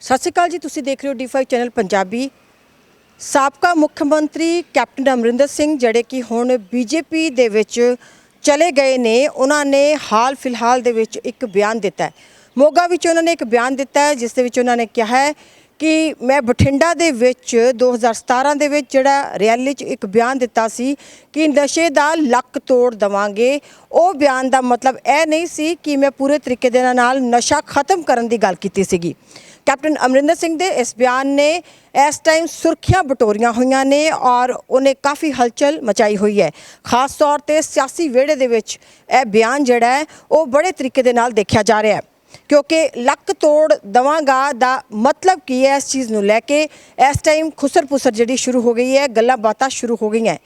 ਸਤਿ ਸ਼੍ਰੀ ਅਕਾਲ ਜੀ, ਤੁਸੀਂ ਦੇਖ ਰਹੇ ਹੋ ਡੀ5 ਚੈਨਲ ਪੰਜਾਬੀ। ਸਾਬਕਾ ਮੁੱਖ ਮੰਤਰੀ ਕੈਪਟਨ ਅਮਰਿੰਦਰ ਸਿੰਘ, ਜਿਹੜੇ ਕਿ ਹੁਣ ਬੀਜੇਪੀ ਦੇ ਵਿੱਚ ਚਲੇ ਗਏ ਨੇ, ਉਹਨਾਂ ਨੇ ਹਾਲ ਫਿਲਹਾਲ ਦੇ ਵਿੱਚ ਇੱਕ ਬਿਆਨ ਦਿੱਤਾ ਹੈ। ਮੋਗਾ ਵਿੱਚ ਉਹਨਾਂ ਨੇ ਇੱਕ ਬਿਆਨ ਦਿੱਤਾ ਹੈ, ਜਿਸ ਦੇ ਵਿੱਚ ਉਹਨਾਂ ਨੇ ਕਿਹਾ ਹੈ ਕਿ ਮੈਂ ਬਠਿੰਡਾ ਦੇ ਵਿੱਚ 2017 ਦੇ ਵਿੱਚ ਜਿਹੜਾ ਰੈਲੀ 'ਚ ਇੱਕ ਬਿਆਨ ਦਿੱਤਾ ਸੀ ਕਿ ਨਸ਼ੇ ਦਾ ਲੱਕ ਤੋੜ ਦਵਾਂਗੇ। ਉਹ ਬਿਆਨ ਦਾ ਮਤਲਬ ਇਹ ਨਹੀਂ ਸੀ ਕਿ ਮੈਂ ਪੂਰੇ ਤਰੀਕੇ ਦੇ ਨਾਲ ਨਸ਼ਾ ਖਤਮ ਕਰਨ ਦੀ ਗੱਲ ਕੀਤੀ ਸੀਗੀ। ਕੈਪਟਨ ਅਮਰਿੰਦਰ ਸਿੰਘ ਦੇ ਇਸ ਬਿਆਨ ਨੇ ਇਸ ਟਾਈਮ ਸੁਰਖੀਆਂ ਬਟੋਰੀਆਂ ਹੋਈਆਂ ਨੇ ਔਰ ਉਹਨੇ ਕਾਫੀ ਹਲਚਲ ਮਚਾਈ ਹੋਈ ਹੈ। ਖਾਸ ਤੌਰ ਤੇ ਸਿਆਸੀ ਵਿਹੜੇ ਦੇ ਵਿੱਚ ਇਹ ਬਿਆਨ ਜਿਹੜਾ ਹੈ, ਉਹ ਬੜੇ ਤਰੀਕੇ ਦੇ ਨਾਲ ਦੇਖਿਆ ਜਾ ਰਿਹਾ ਹੈ। ਕਿਉਂਕਿ ਲੱਕ ਤੋੜ ਦਵਾਂਗਾ ਦਾ ਮਤਲਬ ਕੀ ਹੈ ਇਸ ਚੀਜ਼ ਨੂੰ ਲੈ ਕੇ ਇਸ ਟਾਈਮ ਖੁਸਰ ਪੁਸਰ ਜਿਹੜੀ ਸ਼ੁਰੂ ਹੋ ਗਈ ਹੈ ਗੱਲਾਂ ਬਾਤਾਂ ਸ਼ੁਰੂ ਹੋ ਗਈਆਂ।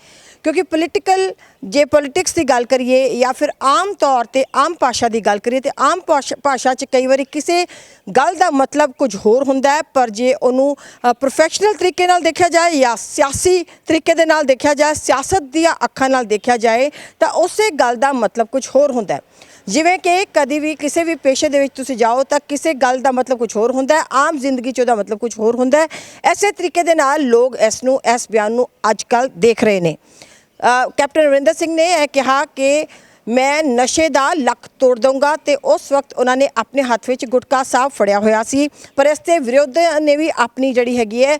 ਕਿਉਂਕਿ ਪੋਲੀਟੀਕਲ ਜੇ ਪੋਲਿਟਿਕਸ ਦੀ ਗੱਲ ਕਰੀਏ ਜਾਂ ਫਿਰ ਆਮ ਤੌਰ ਤੇ ਆਮ ਭਾਸ਼ਾ ਦੀ ਗੱਲ ਕਰੀਏ ਤੇ ਆਮ ਭਾਸ਼ਾ- ਭਾਸ਼ਾ 'ਚ ਕਈ ਵਾਰੀ ਕਿਸੇ ਗੱਲ ਦਾ ਮਤਲਬ ਕੁਝ ਹੋਰ ਹੁੰਦਾ ਹੈ, ਪਰ ਜੇ ਉਹਨੂੰ ਪ੍ਰੋਫੈਸ਼ਨਲ ਤਰੀਕੇ ਨਾਲ ਦੇਖਿਆ ਜਾਏ ਜਾਂ ਸਿਆਸੀ ਤਰੀਕੇ ਦੇ ਨਾਲ ਦੇਖਿਆ ਜਾਏ, ਸਿਆਸਤ ਦੀਆਂ ਅੱਖਾਂ ਨਾਲ ਦੇਖਿਆ ਜਾਏ, ਤਾਂ ਉਸੇ ਗੱਲ ਦਾ ਮਤਲਬ ਕੁਝ ਹੋਰ ਹੁੰਦਾ ਹੈ। ਜਿਵੇਂ ਕਿ ਕਦੀ ਵੀ ਕਿਸੇ ਵੀ ਪੇਸ਼ੇ ਦੇ ਵਿੱਚ ਤੁਸੀਂ ਜਾਓ ਤਾਂ ਕਿਸੇ ਗੱਲ ਦਾ ਮਤਲਬ ਕੁਝ ਹੋਰ ਹੁੰਦਾ ਹੈ, ਆਮ ਜ਼ਿੰਦਗੀ 'ਚ ਉਹਦਾ ਮਤਲਬ ਕੁਝ ਹੋਰ ਹੁੰਦਾ ਹੈ। ਐਸੇ ਤਰੀਕੇ ਦੇ ਨਾਲ ਲੋਕ ਇਸ ਨੂੰ, ਇਸ ਬਿਆਨ ਨੂੰ ਅੱਜ ਕੱਲ ਦੇਖ ਰਹੇ ਨੇ। ਕੈਪਟਨ ਅਮਰਿੰਦਰ ਸਿੰਘ ਨੇ ਇਹ ਕਿਹਾ ਕਿ ਮੈਂ ਨਸ਼ੇ ਦਾ ਲੱਕ ਤੋੜ ਦਊਂਗਾ ਤੇ ਉਸ ਵਕਤ ਉਹਨਾਂ ਨੇ ਆਪਣੇ ਹੱਥ ਵਿੱਚ ਗੁਟਕਾ ਸਾਹਿਬ ਫੜਿਆ ਹੋਇਆ ਸੀ। ਪਰ ਇਸ ਤੇ ਵਿਰੋਧੀਆਂ ਨੇ ਵੀ ਆਪਣੀ ਜਿਹੜੀ ਹੈਗੀ ਹੈ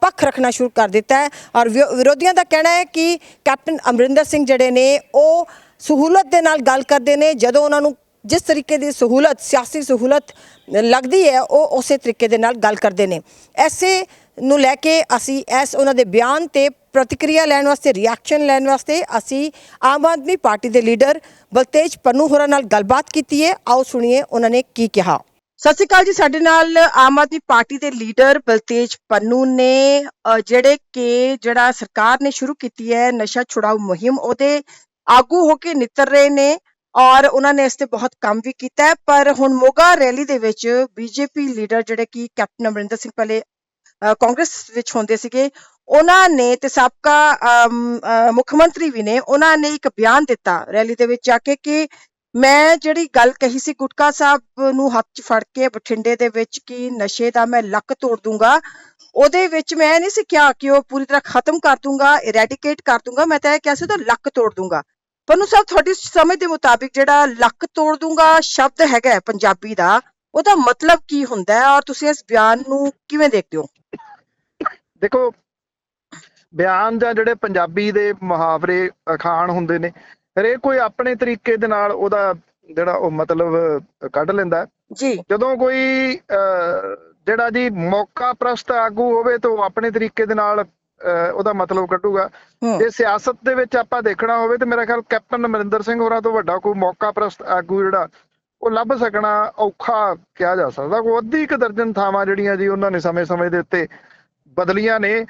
ਪੱਖ ਰੱਖਣਾ ਸ਼ੁਰੂ ਕਰ ਦਿੱਤਾ ਹੈ। ਔਰ ਵਿਰੋਧੀਆਂ ਦਾ ਕਹਿਣਾ ਹੈ ਕਿ ਕੈਪਟਨ ਅਮਰਿੰਦਰ ਸਿੰਘ ਜਿਹੜੇ ਨੇ, ਉਹ ਸਹੂਲਤ ਦੇ ਨਾਲ ਗੱਲ ਕਰਦੇ ਨੇ। ਜਦੋਂ ਉਹਨਾਂ ਨੂੰ ਜਿਸ ਤਰੀਕੇ ਦੀ ਸਹੂਲਤ, ਸਿਆਸੀ ਸਹੂਲਤ ਲੱਗਦੀ ਹੈ, ਉਹ ਉਸੇ ਤਰੀਕੇ ਦੇ ਨਾਲ ਗੱਲ ਕਰਦੇ ਨੇ। ਐਸੇ ਨੂੰ ਲੈ ਕੇ ਅਸੀਂ ਇਸ ਉਹਨਾਂ ਦੇ ਬਿਆਨ ਤੇ ਪ੍ਰਤੀਕਿਰਿਆ ਲੈਣ ਵਾਸਤੇ ਰਿਐਕਸ਼ਨ ਲੈਣ ਵਾਸਤੇ ਅਸੀਂ ਆਮ ਆਦਮੀ ਪਾਰਟੀ ਦੇ ਲੀਡਰ ਬਲਤੇਜ ਪੰਨੂ ਹੋਰਾਂ ਨਾਲ ਗੱਲਬਾਤ ਕੀਤੀ ਹੈ। ਆਓ ਸੁਣੀਏ ਉਹਨਾਂ ਨੇ ਕੀ ਕਿਹਾ। ਸਤਿ ਸ਼੍ਰੀ ਅਕਾਲ ਜੀ, ਸਾਡੇ ਨਾਲ ਆਮ ਆਦਮੀ ਪਾਰਟੀ ਦੇ ਲੀਡਰ ਬਲਤੇਜ ਪੰਨੂ ਨੇ ਜਿਹੜੇ ਕਿ ਜਿਹੜਾ ਸਰਕਾਰ ਨੇ ਸ਼ੁਰੂ ਕੀਤੀ ਹੈ ਨਸ਼ਾ ਛੁਡਾਊ ਮੁਹਿੰਮ, ਉਹਦੇ ਆਗੂ ਹੋ ਕੇ ਨਿੱਤਰ ਰਹੇ ਨੇ ਔਰ ਉਹਨਾਂ ਨੇ ਇਸ ਤੇ ਬਹੁਤ ਕੰਮ ਵੀ ਕੀਤਾ ਪਰ ਹੁਣ ਮੋਗਾ ਰੈਲੀ ਦੇ ਵਿੱਚ ਬੀਜੇਪੀ ਲੀਡਰ ਜਿਹੜੇ ਕਿ ਕੈਪਟਨ ਅਮਰਿੰਦਰ ਸਿੰਘ ਪਹਿਲੇ ਕਾਂਗਰਸ ਵਿੱਚ ਹੁੰਦੇ ਸੀਗੇ, ਉਹਨਾਂ ਨੇ ਤੇ ਸਾਬਕਾ ਮੁੱਖ ਮੰਤਰੀ ਵੀ ਨੇ, ਉਹਨਾਂ ਨੇ ਇੱਕ ਬਿਆਨ ਦਿੱਤਾ ਰੈਲੀ ਦੇ ਵਿੱਚ ਜਾ ਕੇ ਕਿ ਮੈਂ ਜਿਹੜੀ ਗੱਲ ਕਹੀ ਸੀ ਗੁਟਕਾ ਸਾਹਿਬ ਨੂੰ ਹੱਥ 'ਚ ਫੜ ਕੇ ਬਠਿੰਡੇ ਦੇ ਵਿੱਚ ਕਿ ਨਸ਼ੇ ਦਾ ਮੈਂ ਲੱਕ ਤੋੜ ਦੂੰਗਾ, ਉਹਦੇ ਵਿੱਚ ਮੈਂ ਨਹੀਂ ਸੀ ਕਿਹਾ ਕਿ ਉਹ ਪੂਰੀ ਤਰ੍ਹਾਂ ਖਤਮ ਕਰ ਦੂੰਗਾ ਇਰੈਡੀਕੇਟ ਕਰ ਦੂੰਗਾ, ਮੈਂ ਤਾਂ ਇਹ ਕਿਹਾ ਸੀ ਉਹਦਾ ਲੱਕ ਤੋੜ ਦੂੰਗਾ। ਪਨੂ ਸਾਹਿਬ, ਤੁਹਾਡੀ ਸਮਝ ਦੇ ਮੁਤਾਬਿਕ ਜਿਹੜਾ ਲੱਕ ਤੋੜ ਦੂੰਗਾ ਸ਼ਬਦ ਹੈਗਾ ਪੰਜਾਬੀ ਦਾ, ਉਹਦਾ ਮਤਲਬ ਕੀ ਹੁੰਦਾ ਹੈ ਔਰ ਤੁਸੀਂ ਇਸ ਬਿਆਨ ਨੂੰ ਕਿਵੇਂ ਦੇਖਦੇ ਹੋ? ਦੇਖੋ ਬਿਆਨ ਜਾਂ ਜਿਹੜੇ ਪੰਜਾਬੀ ਦੇ ਮੁਹਾਵਰੇ ਅਖਾਣ ਹੁੰਦੇ ਨੇ ਹਰੇਕ ਕੋਈ ਆਪਣੇ ਤਰੀਕੇ ਦੇ ਨਾਲ ਉਹਦਾ ਜਿਹੜਾ ਉਹ ਮਤਲਬ ਕੱਢ ਲੈਂਦਾ। ਜੀ। ਜਦੋਂ ਕੋਈ ਜਿਹੜਾ ਜੀ ਮੌਕਾ ਪ੍ਰਸਤ ਆਗੂ ਹੋਵੇ ਤਾਂ ਉਹ ਆਪਣੇ ਤਰੀਕੇ ਦੇ ਨਾਲ ਉਹਦਾ ਮਤਲਬ ਕੱਢੂਗਾ। ਜੇ ਸਿਆਸਤ ਦੇ ਵਿੱਚ ਆਪਾਂ ਦੇਖਣਾ ਹੋਵੇ ਤੇ ਮੇਰਾ ਖਿਆਲ ਕੈਪਟਨ ਅਮਰਿੰਦਰ ਸਿੰਘ ਹੋਰਾਂ ਤੋਂ ਵੱਡਾ ਕੋਈ ਮੌਕਾ ਪ੍ਰਸਤ ਆਗੂ ਜਿਹੜਾ ਉਹ ਲੱਭ ਸਕਣਾ ਔਖਾ ਕਿਹਾ ਜਾ ਸਕਦਾ। ਕੋਈ ਅੱਧੀ ਕੁ ਦਰਜਨ ਥਾਵਾਂ ਜਿਹੜੀਆਂ ਜੀ ਉਹਨਾਂ ਨੇ ਸਮੇਂ-ਸਮੇਂ ਦੇ ਉੱਤੇ ਬਦਲੀਆਂ ਨੇ।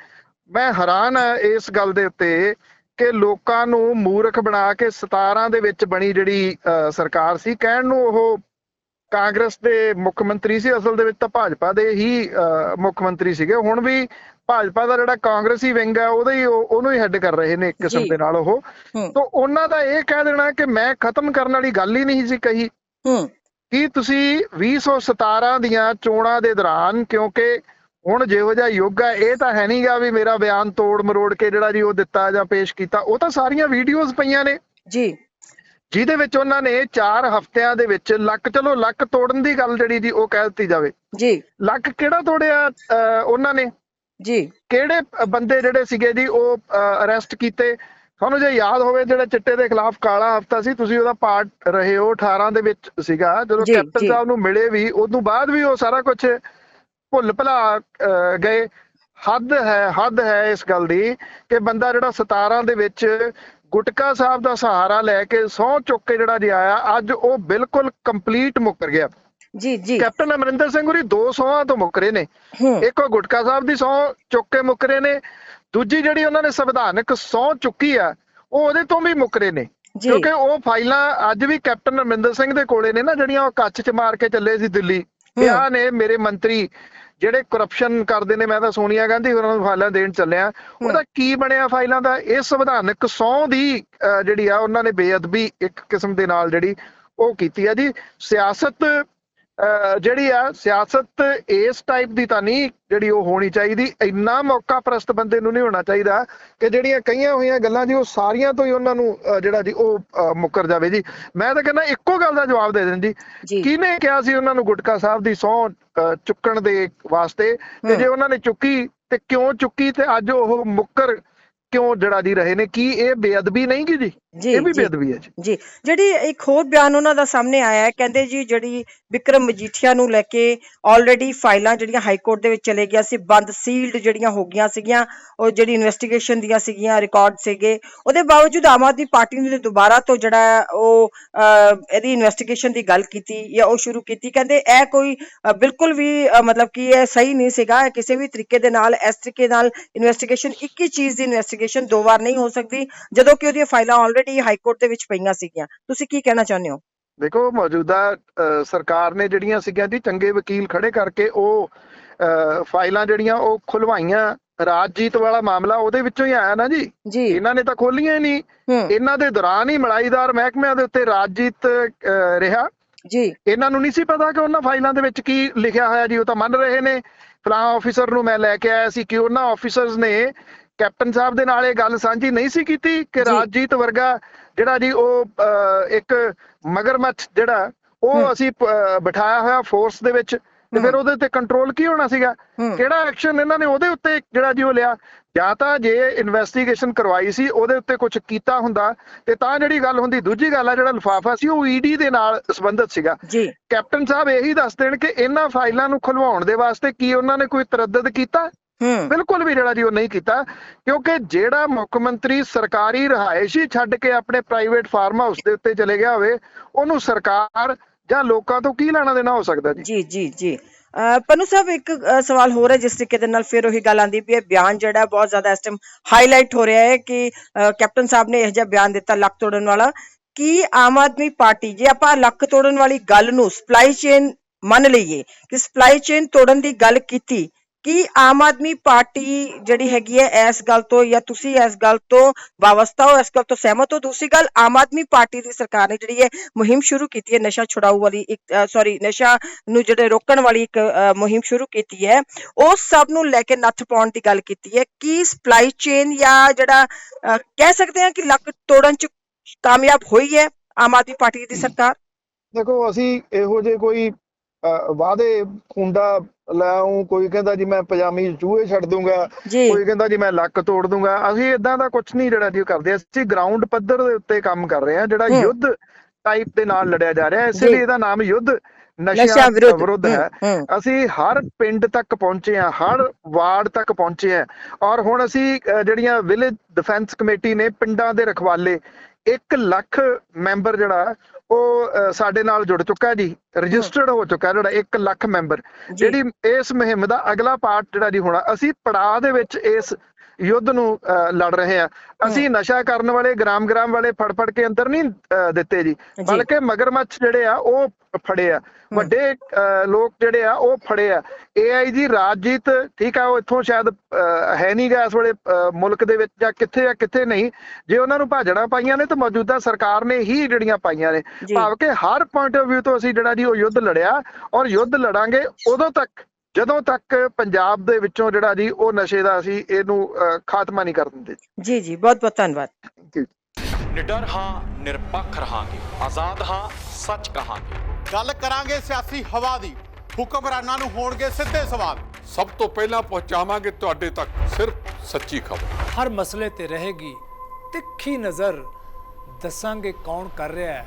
ਮੈਂ ਹੈਰਾਨ ਆ ਇਸ ਗੱਲ ਦੇ ਉੱਤੇ ਕਿ ਲੋਕਾਂ ਨੂੰ ਮੂਰਖ ਬਣਾ ਕੇ 17 ਦੇ ਵਿੱਚ ਬਣੀ ਜਿਹੜੀ ਸਰਕਾਰ ਸੀ ਕਹਿਣ ਨੂੰ ਉਹ ਕਾਂਗਰਸ ਦੇ ਮੁੱਖ ਮੰਤਰੀ ਸੀ। ਅਸਲ ਦੇ ਵਿੱਚ ਤਾਂ ਭਾਜਪਾ ਦੇ ਹੀ ਮੁੱਖ ਮੰਤਰੀ ਸੀਗੇ। ਹੁਣ ਵੀ ਭਾਜਪਾ ਦਾ ਜਿਹੜਾ ਕਾਂਗਰਸੀ ਵਿੰਗ ਹੈ ਉਹਦਾ ਹੀ ਉਹ- ਉਹਨੂੰ ਹੀ ਹੈੱਡ ਕਰ ਰਹੇ ਨੇ ਇੱਕ ਕਿਸਮ। ਦੇ ਨਾਲ ਉਹ। ਤਾਂ ਉਹਨਾਂ ਦਾ ਇਹ ਕਹਿ ਦੇਣਾ ਕਿ ਮੈਂ ਖਤਮ ਕਰਨ ਵਾਲੀ ਗੱਲ ਹੀ ਨਹੀਂ ਸੀ ਕਹੀ। ਹੂੰ। ਕੀ ਤੁਸੀਂ 2017 ਦੀਆਂ ਚੋਣਾਂ ਦੇ ਦੌਰਾਨ ਕਿਉਂਕਿ ਹੁਣ ਜਿਹੋ ਜਿਹਾ ਯੁੱਗ ਹੈ ਇਹ ਤਾਂ ਹੈ ਨਹੀਂਗਾ ਵੀ ਮੇਰਾ ਬਿਆਨ ਤੋੜ ਮਰੋੜ ਕੇ ਜਿਹੜਾ ਜੀ ਉਹ ਦਿੱਤਾ ਜਾਂ ਪੇਸ਼ ਕੀਤਾ ਉਹ ਤਾਂ ਸਾਰੀਆਂ ਵੀਡੀਓਜ਼ ਪਈਆਂ ਨੇ। ਜੀ। ਜਿਹਦੇ ਵਿੱਚ ਉਹਨਾਂ ਨੇ 4 ਹਫ਼ਤਿਆਂ ਦੇ ਵਿੱਚ ਲੱਕ ਚਲੋ ਲੱਕ ਤੋੜਨ ਦੀ ਗੱਲ ਜਿਹੜੀ ਜੀ ਉਹ ਕਹਿ ਦਿੱਤੀ ਜਾਵੇ। ਜੀ। ਲੱਕ ਕਿਹੜਾ ਤੋੜਿਆ ਉਹਨਾਂ ਨੇ? ਜੀ। ਕਿਹੜੇ ਬੰਦੇ ਜਿਹੜੇ ਸੀਗੇ ਜੀ ਉਹ ਅਰੈਸਟ ਕੀਤੇ? ਤੁਹਾਨੂੰ ਜੇ ਯਾਦ ਹੋਵੇ ਜਿਹੜਾ ਚਿੱਟੇ ਦੇ ਖਿਲਾਫ ਕਾਲਾ ਹਫਤਾ ਸੀ ਤੁਸੀਂ ਉਹਦਾ ਪਾਰਟ ਰਹੇ ਹੋ 18 ਦੇ ਵਿੱਚ ਸੀਗਾ। ਜਦੋਂ ਕੈਪਟਨ। ਸਾਹਿਬ ਨੂੰ ਮਿਲੇ ਵੀ ਉਦੋਂ ਬਾਅਦ ਵੀ ਉਹ ਸਾਰਾ ਕੁਝ ਭੁੱਲ ਭੁਲਾ ਗਏ। ਹੱਦ ਹੈ ਹੱਦ ਹੈ ਇਸ ਗੱਲ ਦੀ ਕਿ ਬੰਦਾ ਜਿਹੜਾ 17 ਦੇ ਵਿੱਚ ਗੁਟਕਾ ਸਾਹਿਬ ਦਾ ਸਹਾਰਾ ਲੈ ਕੇ ਸਹੁੰ ਚੁੱਕ ਕੇ ਜਿਹੜਾ ਜੀ ਆਇਆ ਅੱਜ ਉਹ ਬਿਲਕੁਲ ਕੰਪਲੀਟ ਮੁੱਕਰ ਗਿਆ। ਜੀ ਜੀ। ਕੈਪਟਨ ਅਮਰਿੰਦਰ ਸਿੰਘ ਹੋਰੀ ਦੋ ਸਹੁੰਆਂ ਤੋਂ ਮੁੱਕਰੇ ਨੇ। ਇੱਕ ਉਹ ਗੁਟਕਾ ਸਾਹਿਬ ਦੀ ਸਹੁੰ ਚੁੱਕ ਕੇ ਮੁੱਕਰੇ ਨੇ ਦੂਜੀ ਜਿਹੜੀ ਉਹਨਾਂ ਨੇ ਸੰਵਿਧਾਨਕ ਸਹੁੰ ਚੁੱਕੀ ਆ ਉਹ ਉਹਦੇ ਤੋਂ ਵੀ ਮੁੱਕਰੇ ਨੇ। ਕਿਉਂਕਿ ਉਹ ਫਾਈਲਾਂ ਅੱਜ ਵੀ ਕੈਪਟਨ ਅਮਰਿੰਦਰ ਸਿੰਘ ਦੇ ਕੋਲੇ ਨੇ ਨਾ ਜਿਹੜੀਆਂ ਉਹ ਕੱਚ 'ਚ ਮਾਰ ਕੇ ਚੱਲੇ ਸੀ ਦਿੱਲੀ। ਆ ਨੇ ਮੇਰੇ ਮੰਤਰੀ ਜਿਹੜੇ ਕਰਪਸ਼ਨ ਕਰਦੇ ਨੇ, ਮੈਂ ਤਾਂ ਸੋਨੀਆ ਗਾਂਧੀ ਉਹਨਾਂ ਨੂੰ ਫਾਈਲਾਂ ਦੇਣ ਚੱਲਿਆ। ਉਹਦਾ ਕੀ ਬਣਿਆ ਫਾਈਲਾਂ ਦਾ? ਇਹ ਸੰਵਿਧਾਨਕ ਸਹੁੰ ਦੀ ਜਿਹੜੀ ਆ, ਉਹਨਾਂ ਨੇ ਬੇਅਦਬੀ ਇੱਕ ਕਿਸਮ ਦੇ ਨਾਲ ਜਿਹੜੀ ਉਹ ਕੀਤੀ ਆ ਜੀ। ਸਿਆਸਤ ਜਿਹੜੀ ਆ ਸਿਆਸਤ ਇਸ ਟਾਈਪ ਦੀ ਤਾਂ ਨਹੀਂ ਜਿਹੜੀ ਉਹ ਹੋਣੀ ਚਾਹੀਦੀ। ਇੰਨਾ ਮੌਕਾ ਪ੍ਰਸਤ ਬੰਦੇ ਨੂੰ ਨਹੀਂ ਹੋਣਾ ਚਾਹੀਦਾ ਕਿ ਜਿਹੜੀਆਂ ਕਈਆਂ ਹੋਈਆਂ ਗੱਲਾਂ ਜੀ ਉਹ ਸਾਰੀਆਂ ਤੋਂ ਹੀ ਉਹਨਾਂ ਨੂੰ ਜਿਹੜਾ ਜੀ ਉਹ ਮੁੱਕਰ ਜਾਵੇ ਜੀ। ਮੈਂ ਤਾਂ ਕਹਿੰਦਾ ਇੱਕੋ ਗੱਲ ਦਾ ਜਵਾਬ ਦੇ ਦੇਣ ਜੀ। ਕਿਹਨੇ ਕਿਹਾ ਸੀ ਉਹਨਾਂ ਨੂੰ ਗੁਟਕਾ ਸਾਹਿਬ ਦੀ ਅਹ, ਚੁੱਕਣ ਦੇ ਵਾਸਤੇ? ਤੇ ਜੇ ਉਹਨਾਂ ਨੇ ਚੁੱਕੀ ਤੇ ਕਿਉਂ ਚੁੱਕੀ? ਤੇ ਅੱਜ ਉਹ ਮੁੱਕਰ ਕਿਉਂ ਜਿਹੜਾ ਜੀ ਰਹੇ ਨੇ? ਕੀ ਇਹ ਬੇਅਦਬੀ ਨਹੀਂ ਗੀ ਜੀ? ਜੀ ਇਹ ਵੀ ਬੇਅਦਬੀ ਹੈ ਜੀ। ਜੀ ਜਿਹੜੀ ਇੱਕ ਹੋਰ ਬਿਆਨ ਉਹਨਾਂ ਦਾ ਸਾਹਮਣੇ ਆਇਆ ਹੈ ਕਹਿੰਦੇ ਜੀ ਜਿਹੜੀ ਵਿਕਰਮ ਮਜੀਠੀਆ ਨੂੰ ਲੈ ਕੇ ਆਲਰੇਡੀ ਫਾਈਲਾਂ ਜਿਹੜੀਆਂ ਹਾਈ ਕੋਰਟ ਦੇ ਵਿੱਚ ਚਲੇ ਗਿਆ ਸੀ ਬੰਦ ਸੀਲਡ ਜਿਹੜੀਆਂ ਹੋ ਗਈਆਂ ਸੀਗੀਆਂ ਉਹ ਜਿਹੜੀ ਇਨਵੈਸਟੀਗੇਸ਼ਨ ਦੀਆਂ ਸੀਗੀਆਂ ਰਿਕਾਰਡ ਸੀਗੇ ਉਹਦੇ ਬਾਵਜੂਦ ਆਮ ਆਦਮੀ ਪਾਰਟੀ ਨੇ ਦੁਬਾਰਾ ਤੋਂ ਜਿਹੜਾ ਉਹ ਇਹਦੀ ਇਨਵੈਸਟੀਗੇਸ਼ਨ ਦੀ ਗੱਲ ਕੀਤੀ ਜਾਂ ਉਹ ਸ਼ੁਰੂ ਕੀਤੀ ਕਹਿੰਦੇ ਇਹ ਕੋਈ ਬਿਲਕੁਲ ਵੀ ਮਤਲਬ ਕਿ ਇਹ ਸਹੀ ਨਹੀਂ ਸੀਗਾ ਕਿਸੇ ਵੀ ਤਰੀਕੇ ਦੇ ਨਾਲ ਇਸ ਤਰੀਕੇ ਨਾਲ ਇਨਵੈਸਟੀਗੇਸ਼ਨ ਇੱਕ ਹੀ ਚੀਜ਼ ਦੀ ਇਨਵੈਸਟੀਗੇਸ਼ਨ ਦੋ ਵਾਰ ਨਹੀਂ ਹੋ ਸਕਦੀ ਜਦੋਂ ਕਿ ਉਹਦੀਆਂ ਫਾਈਲਾਂ ਆਲਰੇਡੀ ਹਾਈ ਕੋਰਟ ਦੇ ਵਿੱਚ ਪਈਆਂ ਸੀਗੀਆਂ। ਤੁਸੀਂ ਕੀ ਕਹਿਣਾ ਚਾਹੁੰਦੇ ਹੋ? ਦੇਖੋ ਮੌਜੂਦਾ ਸਰਕਾਰ ਨੇ ਜਿਹੜੀਆਂ ਸੀਗੀਆਂ ਜੀ ਚੰਗੇ ਵਕੀਲ ਖੜੇ ਕਰਕੇ ਉਹ ਫਾਈਲਾਂ ਜਿਹੜੀਆਂ ਉਹ ਖੁਲਵਾਈਆਂ। ਰਾਜਜੀਤ ਵਾਲਾ ਮਾਮਲਾ ਉਹਦੇ ਵਿੱਚੋਂ ਹੀ ਆਇਆ ਨਾ ਜੀ। ਇਹਨਾਂ ਨੇ ਤਾਂ ਖੋਲੀਆਂ ਹੀ ਨਹੀਂ। ਇਹਨਾਂ ਦੇ ਦੌਰਾਨ ਹੀ ਮਲਾਈਦਾਰ ਮਹਿਕਮਿਆਂ ਦੇ ਉੱਤੇ ਰਾਜਜੀਤ ਰਿਹਾ। ਜੀ। ਇਹਨਾਂ ਨੂੰ ਨਹੀਂ ਸੀ ਪਤਾ ਕਿ ਉਹਨਾਂ ਫਾਈਲਾਂ ਦੇ ਵਿੱਚ ਕੀ ਲਿਖਿਆ ਹੋਇਆ ਜੀ ਉਹ ਤਾਂ ਮੰਨ ਰਹੇ ਨੇ। ਫਲਾਂ ਆਫੀਸਰ ਨੂੰ ਮੈਂ ਲੈ ਕੇ ਆਇਆ ਸੀ ਕਿ ਉਹਨਾਂ ਆਫੀਸਰਸ ਨੇ ਕੈਪਟਨ ਸਾਹਿਬ ਦੇ ਨਾਲ ਇਹ ਗੱਲ ਸਾਂਝੀ ਨਹੀਂ ਸੀ ਕੀਤੀ ਕਿ। ਰਾਜਜੀਤ ਵਰਗਾ ਜਿਹੜਾ ਜੀ ਉਹ ਇੱਕ ਮਗਰਮੱਛ ਜਿਹੜਾ ਉਹ। ਅਸੀਂ ਬਿਠਾਇਆ ਹੋਇਆ ਫੋਰਸ ਦੇ ਵਿੱਚ ਤੇ ਫਿਰ। ਉਹਦੇ ਤੇ ਕੰਟਰੋਲ ਕੀ ਹੋਣਾ ਸੀਗਾ ਕਿਹੜਾ ਐਕਸ਼ਨ ਇਹਨਾਂ ਨੇ ਉਹਦੇ ਉੱਤੇ ਜਿਹੜਾ ਜੀ ਉਹ ਲਿਆ ਜਾਂ ਤਾਂ ਜੇ ਇਨਵੈਸਟੀਗੇਸ਼ਨ ਕਰਵਾਈ ਸੀ ਉਹਦੇ ਉੱਤੇ ਕੁਝ ਕੀਤਾ ਹੁੰਦਾ ਤੇ ਤਾਂ ਜਿਹੜੀ ਗੱਲ ਹੁੰਦੀ ਦੂਜੀ ਗੱਲ ਆ ਜਿਹੜਾ ਲਿਫਾਫਾ ਸੀ ਉਹ ਈਡੀ ਦੇ ਨਾਲ ਸੰਬੰਧਿਤ ਸੀਗਾ ਜੀ ਕੈਪਟਨ ਸਾਹਿਬ ਇਹੀ ਦੱਸ ਦੇਣ ਕਿ ਇਹਨਾਂ ਫਾਈਲਾਂ ਨੂੰ ਖੁਲਵਾਉਣ ਦੇ ਵਾਸਤੇ ਕੀ ਉਹਨਾਂ ਨੇ ਕੋਈ ਤਰੱਦਦ ਕੀਤਾ ਬਿਲਕੁਲ ਵੀ ਜਿਹੜਾ ਜੀ ਉਹ ਨਹੀਂ ਕੀਤਾ ਕਿਉਂਕਿ ਜਿਹੜਾ ਮੁੱਖ ਮੰਤਰੀ ਸਰਕਾਰੀ ਰਹਾਇਸ਼ ਹੀ ਛੱਡ ਕੇ ਆਪਣੇ ਪ੍ਰਾਈਵੇਟ ਫਾਰਮ ਹਾਊਸ ਦੇ ਉੱਤੇ ਚਲੇ ਗਿਆ ਹੋਵੇ ਉਹਨੂੰ ਸਰਕਾਰ ਜਾਂ ਲੋਕਾਂ ਤੋਂ ਕੀ ਲੈਣਾ ਦੇਣਾ ਹੋ ਸਕਦਾ ਜੀ? ਜੀ ਜੀ ਜੀ। ਪਨੂ ਸਾਹਿਬ ਇੱਕ ਸਵਾਲ ਹੋ ਰਿਹਾ ਜਿਸ ਤਰੀਕੇ ਦੇ ਨਾਲ ਫਿਰ ਉਹੀ ਗੱਲ ਆਂਦੀ ਵੀ ਇਹ ਬਿਆਨ ਜਿਹੜਾ ਹੈ ਬਹੁਤ ਜ਼ਿਆਦਾ ਇਸ ਟਾਈਮ ਹਾਈਲਾਈਟ ਹੋ ਰਿਹਾ ਹੈ ਕਿ ਕੈਪਟਨ ਸਾਹਿਬ ਨੇ ਇਹ ਜਿਹਾ ਬਿਆਨ ਦਿੱਤਾ ਲੱਕ ਤੋੜਨ ਵਾਲਾ। ਕਿ ਆਮ ਆਦਮੀ ਪਾਰਟੀ ਜੇ ਆਪਾਂ ਲੱਕ ਤੋੜਨ ਵਾਲੀ ਗੱਲ ਨੂੰ ਸਪਲਾਈ ਚੇਨ ਮੰਨ ਲਈਏ ਕਿ ਸਪਲਾਈ ਚੇਨ ਤੋੜਨ ਦੀ ਗੱਲ ਕੀਤੀ ਕਿ ਆਮ ਆਦਮੀ ਪਾਰਟੀ ਜਿਹੜੀ ਹੈਗੀ ਹੈ ਇਸ ਗੱਲ ਤੋਂ ਜਾਂ ਤੁਸੀਂ ਇਸ ਗੱਲ ਤੋਂ ਵਾਵਸਤਾ ਹੋ, ਇਸ ਗੱਲ ਤੋਂ ਸਹਿਮਤ ਹੋ? ਦੂਸਰੀ ਗੱਲ, ਆਮ ਆਦਮੀ ਪਾਰਟੀ ਦੀ ਸਰਕਾਰ ਨੇ ਜਿਹੜੀ ਹੈ ਮੁਹਿੰਮ ਸ਼ੁਰੂ ਕੀਤੀ ਹੈ, ਨਸ਼ਾ ਛੁਡਾਊ ਵਾਲੀ ਇੱਕ ਸੌਰੀ ਨਸ਼ਾ ਨੂੰ ਜਿਹੜੇ ਰੋਕਣ ਵਾਲੀ ਇੱਕ ਮੁਹਿੰਮ ਸ਼ੁਰੂ ਕੀਤੀ ਹੈ। ਉਸ ਸਭ ਨੂੰ ਲੈ ਕੇ ਨੱਥ ਪਾਉਣ ਦੀ ਗੱਲ ਕੀਤੀ ਹੈ ਕੀ ਸਪਲਾਈ ਚੇਨ ਜਾਂ ਜਿਹੜਾ ਕਹਿ ਸਕਦੇ ਹਾਂ ਕਿ ਲੱਕ ਤੋੜਨ ਚ ਕਾਮਯਾਬ ਹੋਈ ਹੈ ਆਮ ਆਦਮੀ ਪਾਰਟੀ ਦੀ ਸਰਕਾਰ? ਦੇਖੋ, ਅਸੀਂ ਇਹੋ ਜਿਹੇ ਕੋਈ ਵਾਅਦੇ ਖੁੰਡਾ ਲਾਉਂ ਕੋਈ ਕਹਿੰਦਾ ਜੀ ਮੈਂ ਪਜਾਮੀ ਚੂਹੇ ਛੱਡ ਦੂੰਗਾ ਕੋਈ ਕਹਿੰਦਾ ਜੀ ਮੈਂ ਲੱਕ ਤੋੜ ਦੂੰਗਾ। ਅਸੀਂ ਇਦਾਂ ਦਾ ਕੁਝ ਨਹੀਂ ਜਿਹੜਾ ਜੀ ਕਰਦੇ ਅਸੀਂ ਗਰਾਊਂਡ ਪੱਧਰ ਦੇ ਉੱਤੇ ਕੰਮ ਕਰ ਰਹੇ ਹਾਂ ਜਿਹੜਾ। ਯੁੱਧ ਟਾਈਪ ਦੇ ਨਾਲ ਲੜਿਆ ਜਾ ਰਿਹਾ ਹੈ ਇਸੇ। ਲਈ ਇਹਦਾ ਨਾਮ ਯੁੱਧ ਨਸ਼ਾ ਨਸ਼ਿਆਂ ਵਿਰੁੱਧ। ਹੈ ਅਸੀਂ ਹਰ ਪਿੰਡ ਤੱਕ ਪਹੁੰਚੇ ਹਾਂ ਹਰ ਵਾਰਡ ਤੱਕ ਪਹੁੰਚੇ ਹਾਂ। ਔਰ ਹੁਣ ਅਸੀਂ ਜਿਹੜੀਆਂ ਵਿਲੇਜ ਡਿਫੈਂਸ ਕਮੇਟੀ ਨੇ ਪਿੰਡਾਂ ਦੇ ਰਖਵਾਲੇ 1 ਲੱਖ ਮੈਂਬਰ ਜਿਹੜਾ ਉਹ ਸਾਡੇ ਨਾਲ ਜੁੜ ਚੁੱਕਾ ਜੀ ਰਜਿਸਟਰਡ ਹੋ ਚੁੱਕਾ ਜਿਹੜਾ 1 ਲੱਖ ਮੈਂਬਰ। ਜਿਹੜੀ ਇਸ ਮੁਹਿੰਮ ਦਾ ਅਗਲਾ ਪਾਰਟ ਜਿਹੜਾ ਜੀ ਹੋਣਾ ਅਸੀਂ ਪੜਾਅ ਦੇ ਵਿੱਚ ਇਸ ਯੁੱਧ ਨੂੰ ਲੜ ਰਹੇ ਹਾਂ। ਅਸੀਂ ਨਸ਼ਾ ਕਰਨ ਵਾਲੇ ਗ੍ਰਾਮ ਗ੍ਰਾਮ ਵਾਲੇ ਫੜ ਫੜ ਕੇ ਅੰਦਰ ਨਹੀਂ ਦਿੱਤੇ ਜੀ। ਬਲਕਿ ਮਗਰਮੱਛ ਜਿਹੜੇ ਆ ਉਹ ਫੜੇ ਆ। ਵੱਡੇ ਲੋਕ ਜਿਹੜੇ ਆ ਉਹ ਫੜੇ ਆ। ਏਆਈਜੀ ਰਾਜਜੀਤ ਠੀਕ ਆ ਉਹ ਇੱਥੋਂ ਸ਼ਾਇਦ ਹੈ ਨਹੀਂ ਗਾ ਇਸ ਵੇਲੇ ਮੁਲਕ ਦੇ ਵਿੱਚ ਜਾਂ ਕਿੱਥੇ ਆ ਕਿੱਥੇ ਨਹੀਂ। ਜੇ ਉਹਨਾਂ ਨੂੰ ਭਾਜਣਾ ਪਾਈਆਂ ਨੇ ਤਾਂ ਮੌਜੂਦਾ ਸਰਕਾਰ ਨੇ ਹੀ ਜਿਹੜੀਆਂ ਪਾਈਆਂ ਨੇ। ਭਾਵ ਕਿ ਹਰ ਪੁਆਇੰਟ ਆਫ View ਤੋਂ ਅਸੀਂ ਜਿਹੜਾ ਜੀ ਉਹ ਯੁੱਧ ਲੜਿਆ। ਔਰ ਯੁੱਧ ਲੜਾਂਗੇ ਉਦੋਂ ਤੱਕ ਜਦੋਂ ਤੱਕ ਪੰਜਾਬ ਦੇ ਵਿੱਚੋਂ ਜਿਹੜਾ ਜੀ ਉਹ ਨਸ਼ੇ ਦਾ ਅਸੀਂ ਇਹਨੂੰ ਖਾਤਮਾ ਨਹੀਂ ਕਰ ਦਿੰਦੇ। ਜੀ ਜੀ ਬਹੁਤ ਬਹੁਤ ਧੰਨਵਾਦ. ਨਿਡਰ ਹਾਂ ਨਿਰਪੱਖ ਰਹਾਂਗੇ। ਆਜ਼ਾਦ ਹਾਂ ਸੱਚ ਕਹਾਂਗੇ। ਗੱਲ ਕਰਾਂਗੇ ਸਿਆਸੀ ਹਵਾ ਦੀ। ਹੁਕਮਰਾਨਾਂ ਨੂੰ ਹੋਣਗੇ ਸਿੱਧੇ ਸਵਾਲ। ਸਭ ਤੋਂ ਪਹਿਲਾਂ ਪਹੁੰਚਾਵਾਂਗੇ ਤੁਹਾਡੇ ਤੱਕ ਸਿਰਫ ਸੱਚੀ ਖਬਰ। ਹਰ ਮਸਲੇ ਤੇ ਰਹੇਗੀ ਤਿੱਖੀ ਨਜ਼ਰ। ਦੱਸਾਂਗੇ ਕੌਣ ਕਰ ਰਿਹਾ ਹੈ।